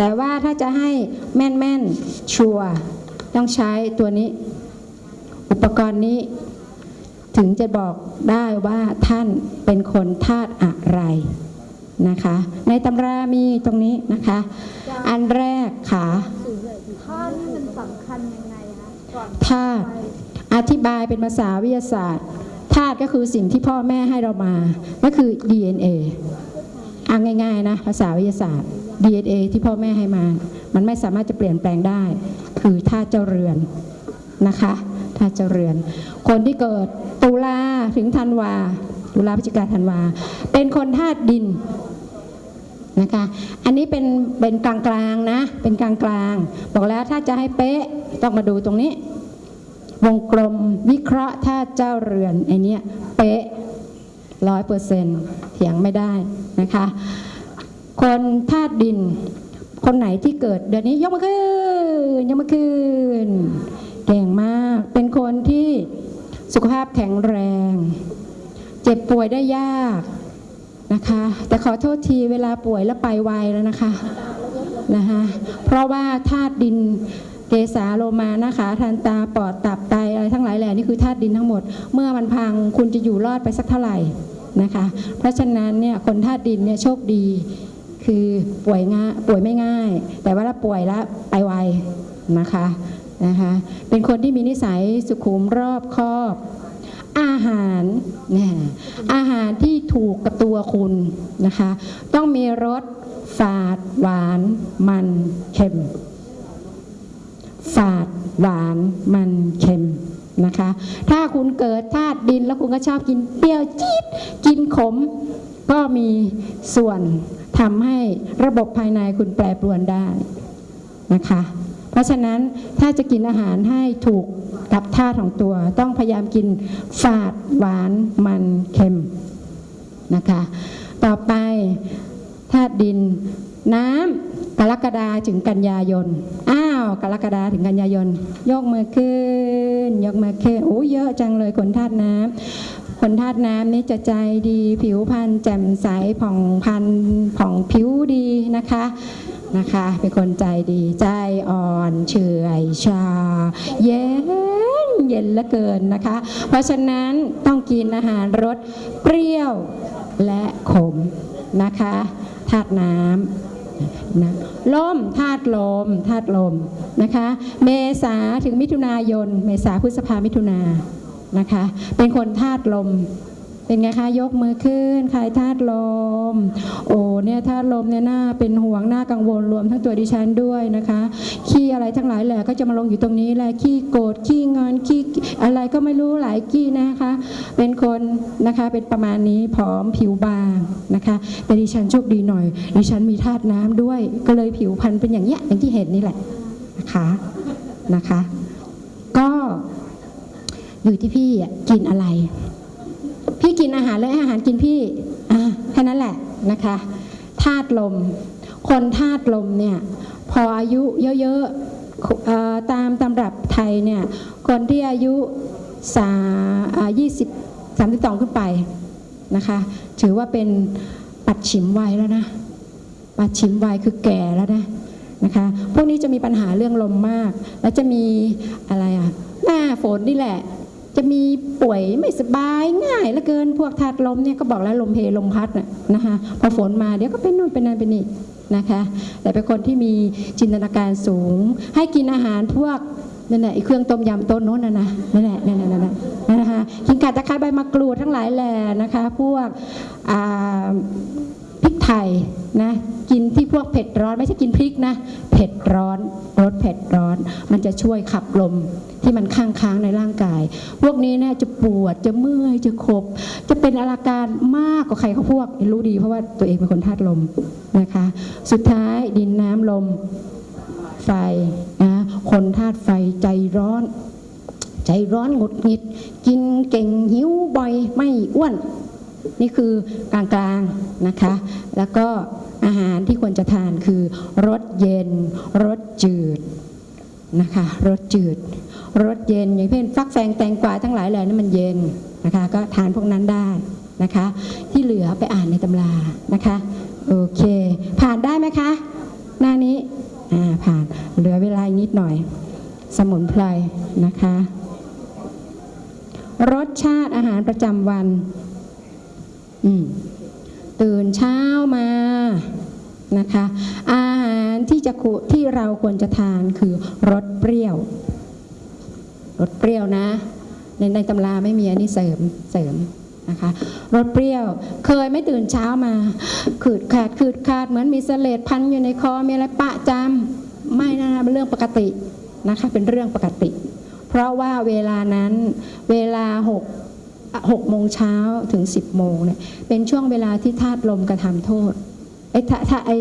แต่ว่าถ้าจะให้แม่นแม่นชัวต้องใช้ตัวนี้ อุปกรณ์นี้ ถึงจะบอกได้ว่าท่านเป็นคนธาตุอะไรนะคะ ในตำรามีตรงนี้นะคะ อันแรกขาท่านี่มันสำคัญยังไงคะก่อธาตุอธิบายเป็นภาษาวิทยาศาสตร์ธาตุก็คือสิ่งที่พ่อแม่ให้เรามา ก็คือ DNA อ่าง่ายๆนะภาษาวิทยาศาสตร์ DNA ที่พ่อแม่ให้มา มันไม่สามารถจะเปลี่ยนแปลงได้ คือธาตุเจ้าเรือนนะคะธาตุเจ้าเรือน คนที่เกิดตุลาถึงธันวาตุลาพฤศจิกาธันวา เป็นคนธาตุดินนะคะ อันนี้เป็นเป็นกลางๆนะ เป็นกลางๆบอกแล้วถ้าจะให้เป๊ะต้องมาดูตรงนี้ วงกลมวิเคราะห์ธาตุเจ้าเรือนไอเนี้ยเป๊ะร้อยเปอร์เซ็นต์เถียงไม่ได้นะคะ คนธาตุดิน คนไหนที่เกิดเดือนนี้ยกมือขึ้นยกมือขึ้นเก่งมาก เป็นคนที่สุขภาพแข็งแรง เจ็บป่วยได้ยากนะคะ แต่ขอโทษทีเวลาป่วยแล้วไปไวแล้วนะคะนะคะเพราะว่าธาตุดินเกสาโลมานะคะทันตาปอดตับไตอะไรทั้งหลายแหล่นี่คือธาตุดินทั้งหมด เมื่อมันพังคุณจะอยู่รอดไปสักเท่าไหร่นะคะ เพราะฉะนั้นเนี่ยคนธาตุดินเนี่ยโชคดี คือป่วยง่ายป่วยไม่ง่าย แต่ว่าถ้าป่วยแล้วไปไวนะคะนะคะเป็นคนที่มีนิสัยสุขุมรอบคอบ อาหารเนี่ยอาหารที่ถูกกับตัวคุณนะคะ ต้องมีรสฝาด หวาน มันเค็ม ฝาด หวานมันเค็มนะคะ ถ้าคุณเกิดธาตุดินแล้วคุณก็ชอบกินเปรี้ยวจี๊ดกินขมก็มีส่วน ทำให้ระบบภายในคุณแปรปรวนได้นะคะ เพราะฉะนั้นถ้าจะกินอาหารให้ถูกกับธาตุของตัว ต้องพยายามกินฝาดหวานมันเค็มนะคะ ต่อไปธาตุดินน้ำกรกฎาถึงกันยายน อ้าวกรกฎาถึงกันยายน ยกมือขึ้น ยกมือขึ้นโอ้เยอะจังเลยคนธาตุน้ำ คนธาตุน้ำนี่จะใจดีผิวพรรณแจ่มใสผ่องพันผ่องผิวดีนะคะนะคะ เป็นคนใจดีใจอ่อนเฉยชา เย็นเย็นเหลือเกินนะคะ เพราะฉะนั้นต้องกินอาหารรสเปรี้ยวและขมนะคะธาตุน้ำนะลมธาตุลมธาตุลมนะคะ เมษาถึงมิถุนายน เมษาพฤษภามิถุนา นะคะ เป็นคนธาตุลมเป็นไงคะยกมือขึ้นใครธาตุลม โอ้เนี่ยธาตุลมเนี่ยหน่าเป็นห่วงหน่ากังวลรวมทั้งตัวดิฉันด้วยนะคะขี้อะไรทั้งหลายแหละก็จะมาลงอยู่ตรงนี้แหละขี้โกรธขี้งอนขี้อะไรก็ไม่รู้หลายขี้นะคะ เป็นคนนะคะเป็นประมาณนี้ผอมผิวบางนะคะ แต่ดิฉันโชคดีหน่อย ดิฉันมีธาตุน้ำด้วย ก็เลยผิวพรรณเป็นอย่างเนี้ยอย่างที่เห็นนี่แหละนะคะนะคะ อยู่ที่พี่อะกินอะไร พี่กินอาหารแล้วอาหารกินพี่อ่าแค่นั้นแหละนะคะธาตุลม คนธาตุลมเนี่ยพออายุเยอะๆตามตำรับไทยเนี่ยคนที่อายุสายี่สิบสามสิบสองขึ้นไปนะคะถือว่าเป็นปัดฉิมวัยแล้วนะ ปัดฉิมวัยคือแก่แล้วนะนะคะพวกนี้จะมีปัญหาเรื่องลมมาก แล้วจะมีอะไรอะหน้าฝนนี่แหละ จะมีป่วยไม่สบายง่ายเหลือเกินพวกธาตุลมเนี่ยก็บอกแล้วลมเพลลมพัดนะนะคะพอฝนมาเดี๋ยวก็เป็นนู่นเป็นนั่นเป็นนี่นะคะแต่เป็นคนที่มีจินตนาการสูง ให้กินอาหารพวกนั่นแหละไอ้เครื่องต้มยำต้นโน้นนะนะนั่นแหละนั่นแหละนั่นแหละนะคะกินกาตะไคร้ใบมะกรูดทั้งหลายแหล่นะคะ พวกอ่า พริกไทยนะกินที่พวกเผ็ดร้อนไม่ใช่กินพริกนะ เผ็ดร้อนรสเผ็ดร้อน มันจะช่วยขับลมที่มันค้างค้างในร่างกาย พวกนี้เนี่ยจะปวดจะเมื่อยจะขบ จะเป็นอาการมากกว่าใครเขาพวกรู้ดีเพราะว่าตัวเองเป็นคนธาตุลมนะคะ สุดท้ายดินน้ำลมไฟนะคนธาตุไฟใจร้อนใจร้อนหงุดหงิด กินเก่งหิวบ่อยไม่อ้วน นี่คือกลางๆนะคะ แล้วก็อาหารที่ควรจะทานคือรสเย็นรสจืดนะคะรสจืดรสเย็นอย่างเช่นฟักแฟงแตงกวาทั้งหลายแหล่นี่มันเย็นนะคะก็ทานพวกนั้นได้นะคะ ที่เหลือไปอ่านในตำรานะคะโอเค ผ่านได้ไหมคะ หน้านี้อ่าผ่านเหลือเวลานิดหน่อย สมุนไพรนะคะ รสชาติอาหารประจำวัน ตื่นเช้ามานะคะ อาหารที่จะคุที่เราควรจะทานคือรสเปรี้ยวรสเปรี้ยวนะ ในในตำราไม่มีอันนี้เสริมเสริมนะคะรสเปรี้ยวเคยไม่ตื่นเช้ามาขืดขาดขืดขาดเหมือนมีเสลดพันอยู่ในคอมีอะไรปะจำไม่นะเป็นเรื่องปกตินะคะเป็นเรื่องปกติ เพราะว่าเวลานั้นเวลาหก หกโมงเช้าถึง 10 โมงเนี่ยเป็นช่วงเวลาที่ธาตุลมกระทำโทษไอ้ธาไอ้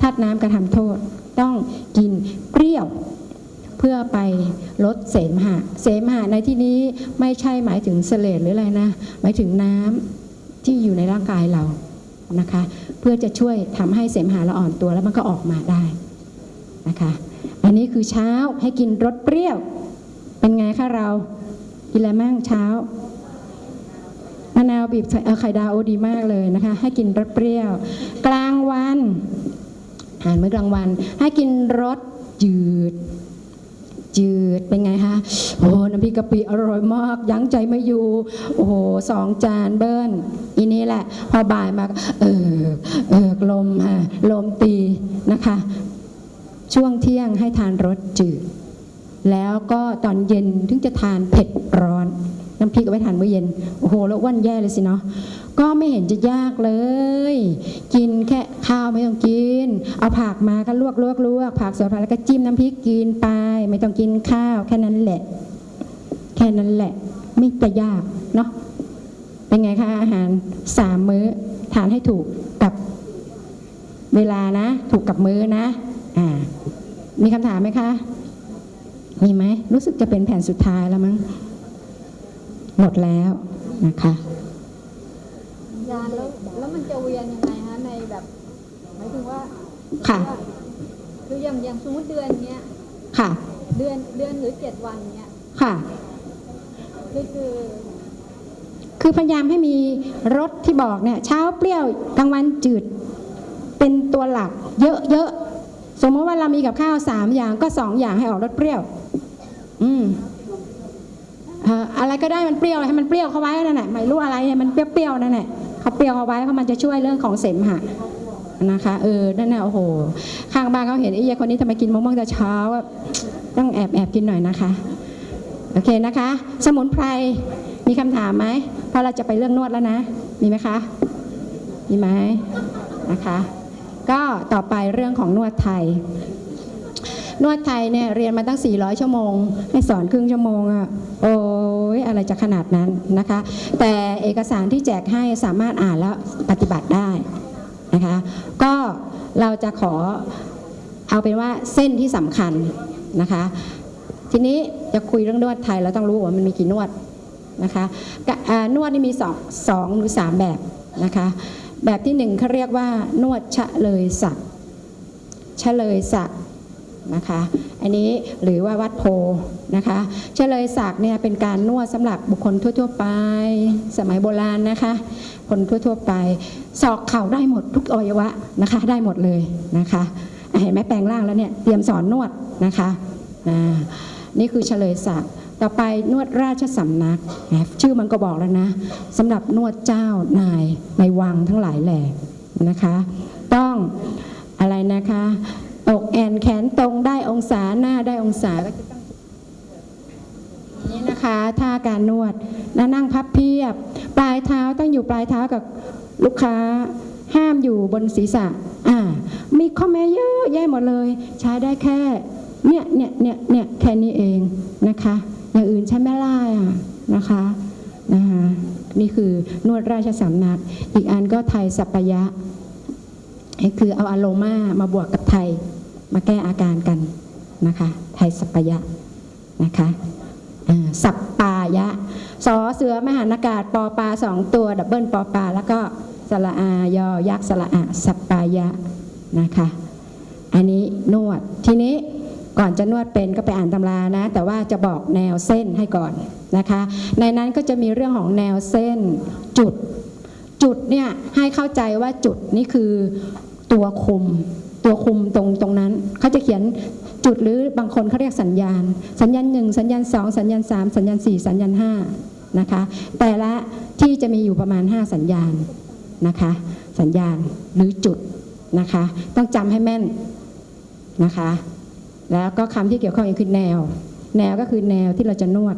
ธาตุน้ำกระทำโทษ ต้องกินเปรี้ยวเพื่อไปลดเสมหะ เสมหะในที่นี้ไม่ใช่หมายถึงเสลดหรืออะไรนะ หมายถึงน้ำที่อยู่ในร่างกายเรานะคะ เพื่อจะช่วยทำให้เสมหะเราอ่อนตัวแล้วมันก็ออกมาได้นะคะ อันนี้คือเช้าให้กินรสเปรี้ยว เป็นไงคะเรากินอะไรมั่งเช้า นาวบีบไข่ดาวดีมากเลยนะคะ ให้กินรสเปรี้ยว กลางวันอาหารมื้อกลางวัน ให้กินรสจืด จืดเป็นไงคะโอ้โหน้ำพริกกะปิอร่อยมาก ยั้งใจไม่อยู่โอ้โหสองจานเบิ้ลอีนี้แหละ พอบ่ายมาเออเออลมค่ะลมตีนะคะ ช่วงเที่ยงให้ทานรสจืด แล้วก็ตอนเย็นถึงจะทานเผ็ดร้อน น้ำพริกเอาไว้ทานมื้อเย็น โอ้โห แล้วอ้วนแย่เลยสิเนาะ ก็ไม่เห็นจะยากเลย กินแค่ข้าวไม่ต้องกิน เอาผักมาก็ลวกลวกลวกผักสดผักแล้วก็จิ้มน้ำพริกกินไป ไม่ต้องกินข้าวแค่นั้นแหละ แค่นั้นแหละ ไม่จะยากเนาะ เป็นไงคะอาหารสามมื้อทานให้ถูกกับเวลานะ ถูกกับมื้อนะ อ่า มีคำถามไหมคะ มีไหม รู้สึกจะเป็นแผ่นสุดท้ายแล้วมั้ง หมดแล้วนะคะยานแล้วแล้วมันจะเวียนยังไงฮะในแบบหมายถึงว่าค่ะว่าคืออย่างอย่างสมมติเดือนเนี้ยค่ะ เดือนเดือนหรือเจ็ดวันเนี้ยค่ะคือคือคือพยายามให้มีรสที่บอกเนี่ยเช้าเปรี้ยวกลางวันจืด เป็นตัวหลัก เยอะๆสมมติว่าเรามีกับข้าวสามอย่างก็สองอย่างให้ออกรสเปรี้ยว อืมเอะไรก็ได้มันเปรี้ยวให้มันเปรี้ยวเข้าไว้นั่นแหละไม่รู้อะไรเนี่ยมันเปรี้ยวๆนั่นแหละเขาเปรี้ยวเอาไว้เพราะมันจะช่วยเรื่องของเสมหะนะคะเออนั่นน่ะโอ้โห ข้างบ้านเขาเห็นไอ้ยายคนนี้ทำไมกินมะม่วงแต่เช้าต้องแอบแอบกินหน่อยนะคะโอเคนะคะ สมุนไพรมีคำถามไหมเพราะเราจะไปเรื่องนวดแล้วนะ มีไหมคะมีไหมนะคะ ก็ต่อไปเรื่องของนวดไทย นวดไทยเนี่ยเรียนมาตั้ง 400 ชั่วโมง ให้สอนครึ่งชั่วโมงอะโอ้ยอะไรจะขนาดนั้นนะคะ แต่เอกสารที่แจกให้สามารถอ่านแล้วปฏิบัติได้นะคะก็เราจะขอเอาเป็นว่าเส้นที่สำคัญนะคะ ทีนี้จะคุยเรื่องนวดไทยเราต้องรู้ว่ามันมีกี่นวดนะคะะนวดนี่มีสองสองหรือสามแบบนะคะแบบที่หนึ่งเขาเรียกว่านวดชะเลยศักชะเลยศัก นะคะ อันนี้หรือว่าวัดโพนะคะเฉลยศักดิ์เนี่ยเป็นการนวดสำหรับบุคคลทั่ว ๆ ไป สมัยโบราณนะคะ คนทั่ว ๆ ไปศอกเข่าได้หมดทุกอวัยวะนะคะ ได้หมดเลยนะคะเห็นไหมแปลงร่างแล้วเนี่ยเตรียมสอนนวดนะคะนี่คือเฉลยศักดิ์ต่อไปนวดราชสำนัก ชื่อมันก็บอกแล้วนะสำหรับนวดเจ้านายในวังทั้งหลายแหล่นะคะ ต้องอะไรนะคะ อกแอนแขนตรงได้องศาหน้าได้องศาก็จะต้องนี่นะคะท่าการนวดแล้วนั่งพับเพียบ ปลายเท้าต้องอยู่ปลายเท้ากับลูกค้าห้ามอยู่บนศีรษะอ่ามีข้อแม้เยอะแยะหมดเลย ใช้ได้แค่เนี่ยเนี่ยเนี่ยเนี่ยแค่นี้เองนะคะ อย่างอื่นใช้ไม่ได้อะนะคะนะคะนี่คือนวดราชสำนัก อีกอันก็ไทยสัปปายะ คือเอาอโลมามาบวกกับไทย มาแก้อาการกันนะคะ ไทยสัปปายะนะคะสัปปายะสอเสือมหานากาศปอปลาสองตัว ดับเบิลปอปลาแล้วก็สระอายอยักษ์สระอาสัปปายะนะคะ อันนี้นวดทีนี้ก่อนจะนวดเป็นก็ไปอ่านตำรานะ แต่ว่าจะบอกแนวเส้นให้ก่อนนะคะ ในนั้นก็จะมีเรื่องของแนวเส้นจุด จุดเนี่ยให้เข้าใจว่าจุดนี่คือ ตัวคุม ตัวคุมตรงตรงนั้นเขาจะเขียนจุดหรือบางคนเขาเรียกสัญญาณ สัญญาณหนึ่งสัญญาณสองสัญญาณสามสัญญาณสี่สัญญาณห้านะคะ แต่ละที่จะมีอยู่ประมาณ 5 สัญญาณนะคะ สัญญาณหรือจุดนะคะ ต้องจำให้แม่นนะคะ แล้วก็คำที่เกี่ยวข้องอีกคือแนว แนวก็คือแนวที่เราจะนวด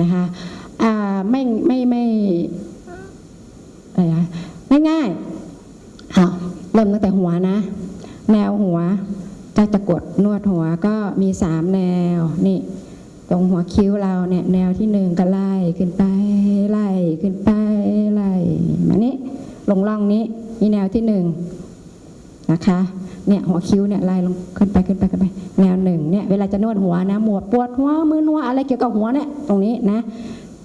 นะคะอ่ไม่ไม่ไม่อะไรนะง่ายๆเอา เริ่มตั้งแต่หัวนะ แนวหัวจะจะกดนวดหัวก็มีสามแนวนี่ตรงหัวคิ้วเราเนี่ยแนวที่หนึ่งก็ไล่ขึ้นไปไล่ขึ้นไปไล่มานี้ลงล่องนี้นี่แนวที่หนึ่งนะคะเนี่ยหัวคิ้วเนี่ยไล่ลงขึ้นไปขึ้นไปขึ้นไป แนวหนึ่งเนี่ยเวลาจะนวดหัวนะหมวดปวดหัวมือนัวอะไรเกี่ยวกับหัวเนี่ยตรงนี้นะ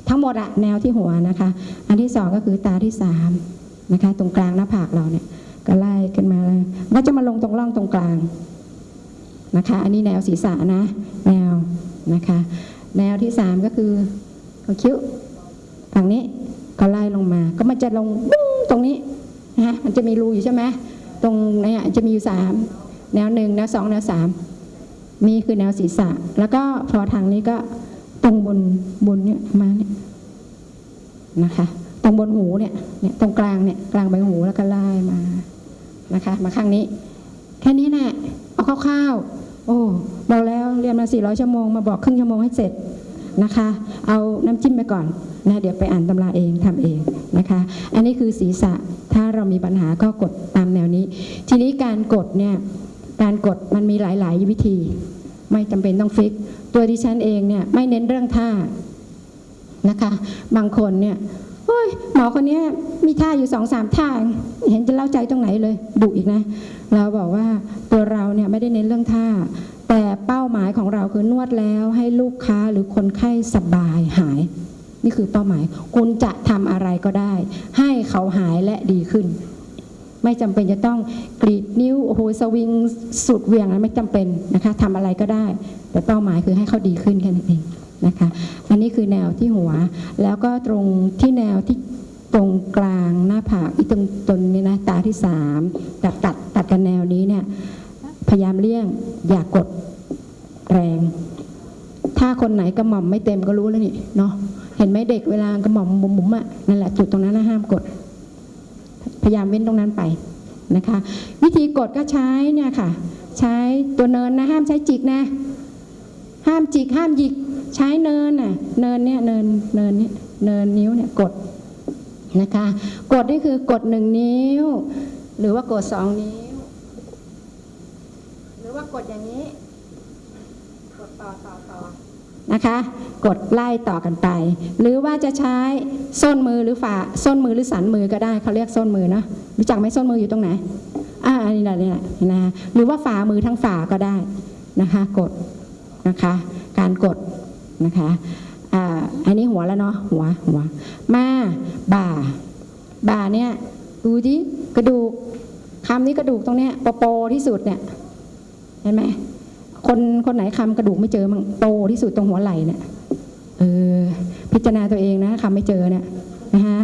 ทั้งหมดอะแนวที่หัวนะคะ อันที่สองก็คือตาที่สามนะคะ ตรงกลางหน้าผากเราเนี่ย ก็ไล่ขึ้นมาเลยก็จะมาลงตรงร่องตรงกลางนะคะ อันนี้แนวศีรษะนะ แนวนะคะ แนวที่สามก็คือหัวคิ้วฝั่งนี้ก็ไล่ลงมา ก็มันจะลงปุ้งตรงนี้นะฮะมันจะมีรูอยู่ใช่ไหมตรงเนี้ยจะมีอยู่สามแนวหนึ่งแนวสองแนวสามนี่คือแนวศีรษะ แล้วก็พอทางนี้ก็ตรงบนบนเนี่ยมาเนี่ยนะคะ ตรงบนหูเนี่ยเนี่ยตรงกลางเนี่ยกลางใบหูแล้วก็ไล่มา นะคะ มาข้างนี้ แค่นี้แน่เอาคร่าวๆโอ้บอกแล้วเรียนมา 400 ชั่วโมง มาบอกครึ่งชั่วโมงให้เสร็จนะคะ เอาน้ำจิ้มไปก่อนนะเดี๋ยวไปอ่านตำราเองทำเองนะคะ อันนี้คือศีรษะถ้าเรามีปัญหาก็กดตามแนวนี้ ทีนี้การกดเนี่ยการกดมันมีหลาย ๆ วิธี ไม่จำเป็นต้องฟิก ตัวดิฉันเองเนี่ยไม่เน้นเรื่องท่านะคะ บางคนเนี่ย โอ้ยหมอคนนี้มีท่าอยู่สองสามท่าเห็นจะเล่าใจตรงไหนเลยดุอีกนะ เราบอกว่าตัวเราเนี่ยไม่ได้เน้นเรื่องท่า แต่เป้าหมายของเราคือนวดแล้วให้ลูกค้าหรือคนไข้สบายหาย นี่คือเป้าหมาย คุณจะทำอะไรก็ได้ ให้เขาหายและดีขึ้น ไม่จำเป็นจะต้องกรีดนิ้วโอ้โหสวิงสุดเวียงนะไม่จำเป็นนะคะทำอะไรก็ได้ แต่เป้าหมายคือให้เขาดีขึ้นแค่นั้นเอง นะคะ อันนี้คือแนวที่หัว แล้วก็ตรงที่แนวที่ตรงกลางหน้าผากอีตรงตนนี้นะตาที่สามตัดตัดตัดกันแนวนี้เนี่ยพยายามเลี่ยงอย่ากกดแรง ถ้าคนไหนกระหม่อมไม่เต็มก็รู้แล้วนี่เนาะเห็นไหมเด็กเวลากระหม่อมบุ๋มๆอะนั่นแหละจุดตรงนั้นนะห้ามกด พยายามเว้นตรงนั้นไปนะคะ วิธีกดก็ใช้เนี่ยค่ะ ใช้ตัวเนินนะห้ามใช้จิกนะ ห้ามจิกห้ามหยิก ใช้เนินน่ะเนินเนี่ยเนินเนินเนี่ยเนินนิ้วเนี่ยกดนะคะ กดนี่คือกดหนึ่งนิ้ว หรือว่ากดสองนิ้ว หรือว่ากดอย่างนี้ กดต่อต่อต่อนะคะ กดไล่ต่อกันไป หรือว่าจะใช้ส้นมือหรือฝ่าส้นมือหรือสันมือก็ได้เขาเรียกส้นมือนะรู้จักไหมส้นมืออยู่ตรงไหนอ่าอันนี้แหละนี่แหละนะหรือว่าฝ่ามือทั้งฝ่าก็ได้นะคะ กดนะคะ การกด นะคะอ่าอันนี้หัวแล้วเนาะหัวหัว มาบ่า บ่าเนี่ยดูดิกระดูกคำนี้กระดูกตรงเนี้ยโปโปที่สุดเนี่ยเห็นไหมคนคนไหนคำกระดูกไม่เจอมั่งโตที่สุดตรงหัวไหล่เนี่ยเออพิจารณาตัวเองนะคำไม่เจอเนี่ยนะคะ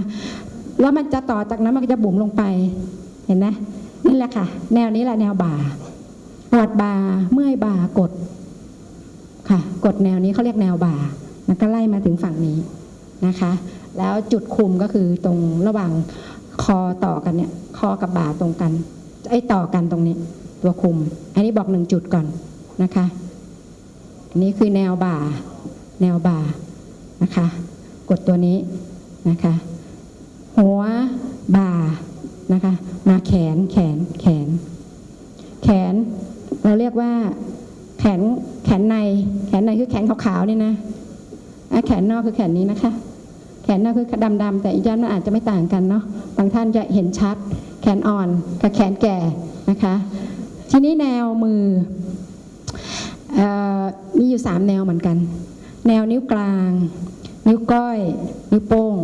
แล้วมันจะต่อจากนั้นมันก็จะบุ๋มลงไป เห็นไหมนั่นแหละค่ะ แนวนี้แหละแนวบ่าปวดบ่าเมื่อยบ่ากด ค่ะ กดแนวนี้เขาเรียกแนวบ่าแล้วก็ไล่มาถึงฝั่งนี้นะคะ แล้วจุดคุมก็คือตรงระหว่างคอต่อกันเนี่ย คอกับบ่าตรงกันไอ้ต่อกันตรงนี้ ตัวคุม อันนี้บอกหนึ่งจุดก่อนนะคะอันนี้คือแนวบ่า แนวบ่านะคะ กดตัวนี้นะคะ หัวบ่านะคะ มาแขนแขนแขน แขนเราเรียกว่า ขนแขนในแขนในคือแขนขาวๆนี่นะแขนนอกคือแขนนี้นะคะ แขนนอกคือดำๆแต่อีกด้านมันอาจจะไม่ต่างกันเนาะบางท่านจะเห็นชัด แขนอ่อนกับแขนแก่นะคะ ทีนี้แนวมือออมีอยู่สามแนวเหมือนกัน แนวนิ้วกลาง นิ้วก้อย นิ้วโป้ง